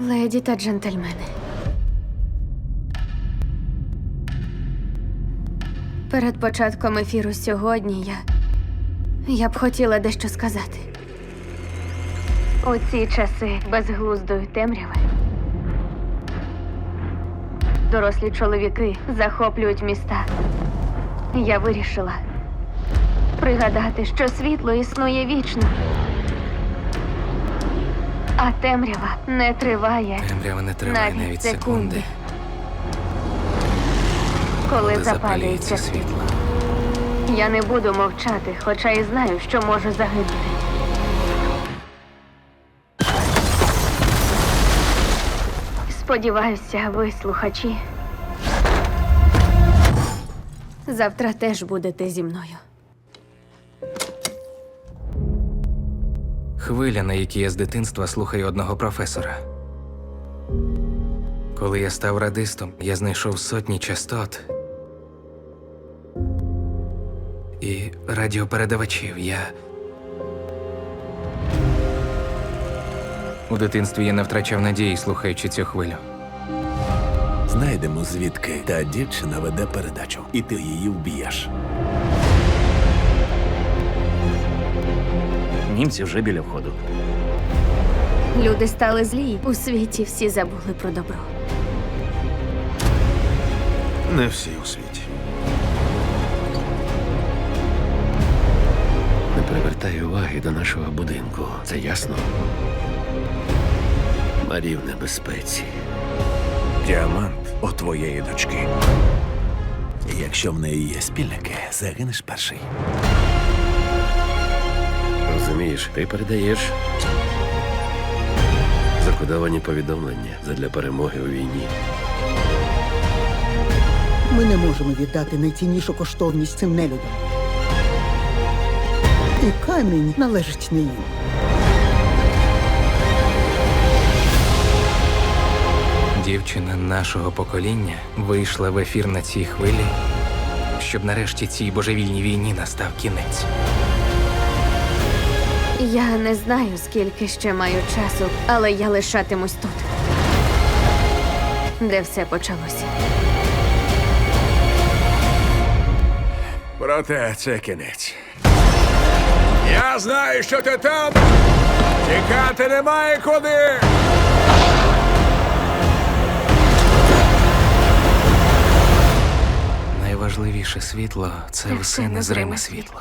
Леді та джентльмени. Перед початком ефіру сьогодні я. Я б хотіла дещо сказати. У ці часи безглуздої темряви. Дорослі чоловіки захоплюють міста. Я вирішила пригадати, що світло існує вічно. А темрява не триває. Темрява не триває Навіть навіть секунди. Коли коли запалюється світло. Я не буду мовчати, хоча і знаю, що можу загинути. Сподіваюся, ви, слухачі, завтра теж будете зі мною. Хвиля, на якій я з дитинства слухаю одного професора. Коли я став радистом, я знайшов сотні частот і радіопередавачів. Я. У дитинстві я не втрачав надії, слухаючи цю хвилю. Знайдемо звідки та дівчина веде передачу, і ти її вб'єш. Німці вже біля входу. Люди стали злі. У світі всі забули про добро. Не всі у світі. Не привертай уваги до нашого будинку. Це ясно? Марі в небезпеці. Діамант у твоєї дочки. Якщо в неї є спільники, загинеш перший. Розумієш, ти передаєш закодовані повідомлення задля перемоги у війні. Ми не можемо віддати найціннішу коштовність цим нелюдям. І камінь належить не їм. Дівчина нашого покоління вийшла в ефір на цій хвилі, щоб нарешті цій божевільній війні настав кінець. Я не знаю, скільки ще маю часу, але я лишатимусь тут, де все почалося. Проте це кінець. Я знаю, що ти там. Тікати немає куди. Найважливіше світло це все незриме світло.